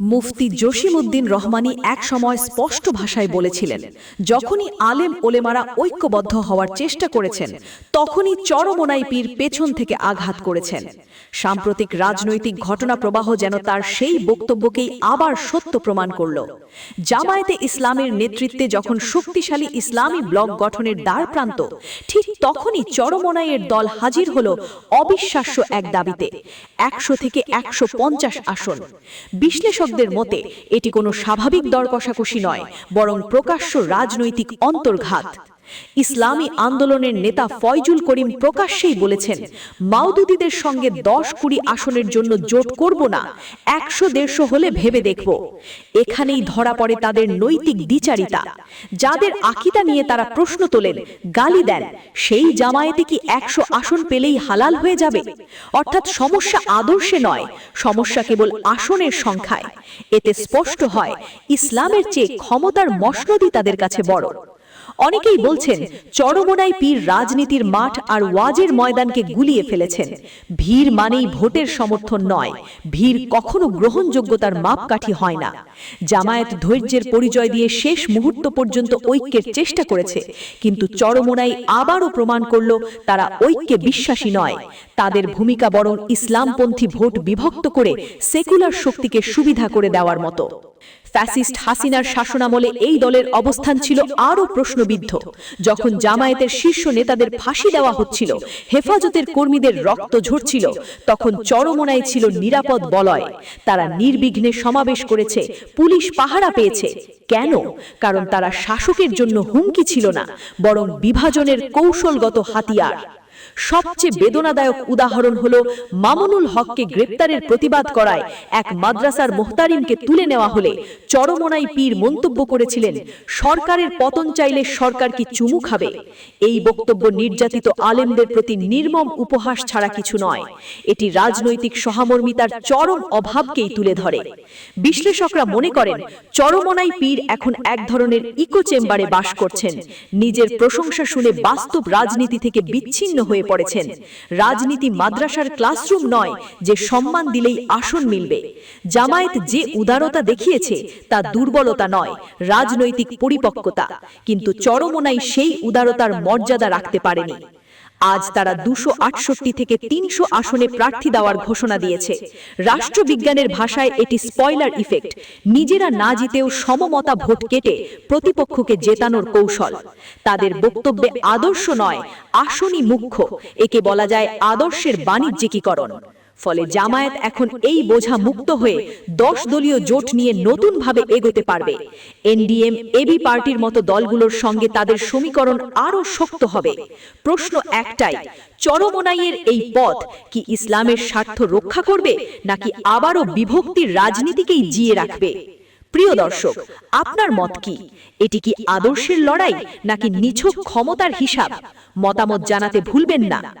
মুফতি জসিমউদ্দিন রহমানি এক সময় স্পষ্ট ভাষায় বলেছিলেন, যখনই আলেম ওলেমারা ঐক্যবদ্ধ হওয়ার চেষ্টা করেছেন, তখনই চরমোনাই পীর পেছন থেকে আঘাত করেছেন। সাম্প্রতিক রাজনৈতিক ঘটনা প্রবাহ যেন তার সেই বক্তব্যকেই আবার সত্য প্রমাণ করল। জামায়াতে ইসলামের নেতৃত্বে যখন শক্তিশালী ইসলামী ব্লক গঠনের দ্বার প্রান্ত, ঠিক তখনই চরমোনাইয়ের দল হাজির হল অবিশ্বাস্য এক দাবিতে, একশো থেকে একশো পঞ্চাশ আসন। বিশ্লেষকদের মতে এটি কোনো স্বাভাবিক দর কষাকষি নয় বরং প্রকাশ্য রাজনৈতিক অন্তর্ঘাত। ইসলামী আন্দোলনের নেতা ফয়জুল করিম প্রকাশ্যেই বলেছেন মাউদুদিদের সঙ্গে দশ কুড়ি আসনের জন্য জোট করব না, একশো দেড়শো হলে ভেবে দেখব। এখানেই ধরা পড়ে তাদের নৈতিক দ্বিচারিতা যাদের আকিতা নিয়ে তারা প্রশ্ন তোলেন, গালি দেন, সেই জামায়াতে কি একশো আসন পেলেই হালাল হয়ে যাবে? অর্থাৎ সমস্যা আদর্শে নয়, সমস্যা কেবল আসনের সংখ্যায়। এতে স্পষ্ট হয়, ইসলামের চেয়ে ক্ষমতার মসনদি তাদের কাছে বড়। অনেকেই বলছেন চরমোনাই পীর রাজনীতির মাঠ আর ওয়াজের ময়দানকে গুলিয়ে ফেলেছেন। ভিড় মানেই ভোটের সমর্থন নয়। ভিড় কখনো গ্রহণযোগ্যতার মাপকাঠি হয় না। জামায়াত ধৈর্যের পরিচয় দিয়ে শেষ মুহূর্ত পর্যন্ত ঐক্যের চেষ্টা করেছে। কিন্তু চরমোনাই আবারও প্রমাণ করল তারা ঐক্যে বিশ্বাসী নয়। তাদের ভূমিকা বরং ইসলামপন্থী ভোট বিভক্ত করে সেকুলার শক্তিকে সুবিধা করে দেওয়ার মতো। ফ্যাসিস্ট হাসিনার শাসনামলে এই দলের অবস্থান ছিল আরও প্রশ্নবিদ্ধ। যখন জামায়াতের শীর্ষ নেতাদের ফাঁসি দেওয়া হচ্ছিল হেফাজতের কর্মীদের রক্ত ঝরছিল। তখন চরমোনায় ছিল নিরাপদ বলয়। তারা নির্বিঘ্নে সমাবেশ করেছে। পুলিশ পাহারা পেয়েছে। কেন? কারণ তারা শাসকের জন্য হুমকি ছিল না বরং বিভাজনের কৌশলগত হাতিয়ার। সবচেয়ে বেদনাদায়ক উদাহরণ হল মামুনুল হককে গ্রেপ্তারের প্রতিবাদ করায় এক মাদ্রাসার মোহতারিমকে তুলে নেওয়া হলে চরমনাই পীর মন্তব্য করেছিলেন, সরকারের পতন চাইলে সরকার কি চুমু খাবে? এই বক্তব্য নির্যাতিত আলেমদের প্রতি নির্মম উপহাস ছাড়া কিছু নয়। এটি রাজনৈতিক সহমর্মিতার চরম অভাবকেই তুলে ধরে। বিশ্লেষকরা মনে করেন, চরমনাই পীর এখন এক ধরনের ইকো চেম্বারে বাস করছেন। নিজের প্রশংসা শুনে বাস্তব রাজনীতি থেকে বিচ্ছিন্ন হয়ে পড়েছেন। রাজনীতি মাদ্রাসার ক্লাসরুম নয়, যে সম্মান দিলেই আসন মিলবে। জামায়াত যে উদারতা দেখিয়েছে, তা দুর্বলতা নয়, রাজনৈতিক পরিপক্কতা। কিন্তু চরমোনাই সেই উদারতার মর্যাদা রাখতে পারেনি। আজ তারা দুশো আটষট্টি থেকে তিনশো আসনে প্রার্থী দেওয়ার ঘোষণা দিয়েছে। রাষ্ট্রবিজ্ঞানের ভাষায় এটি স্পয়লার ইফেক্ট নিজেরা না জিতেও সমমতা ভোট কেটে প্রতিপক্ষকে জেতানোর কৌশল। তাদের বক্তব্যে আদর্শ নয়, আসনই মুখ্য। একে বলা যায় আদর্শের বাণিজ্যিকীকরণ। ফলে জামায়াত এখন এই বোঝা মুক্ত হয়ে দশ দলীয় জোট নিয়ে নতুনভাবে এগোতে পারবে। এনডিএম এবি পার্টির মতো দলগুলোর সঙ্গে তাদের সমীকরণ আরও শক্ত হবে। প্রশ্ন একটাই চরমোনাইয়ের এই পথ কি ইসলামের স্বার্থ রক্ষা করবে নাকি আবারও বিভক্তির রাজনীতিকেই জিয়ে রাখবে? প্রিয় দর্শক আপনার মত কি? এটি কি আদর্শের লড়াই নাকি নিছক ক্ষমতার হিসাব? মতামত জানাতে ভুলবেন না।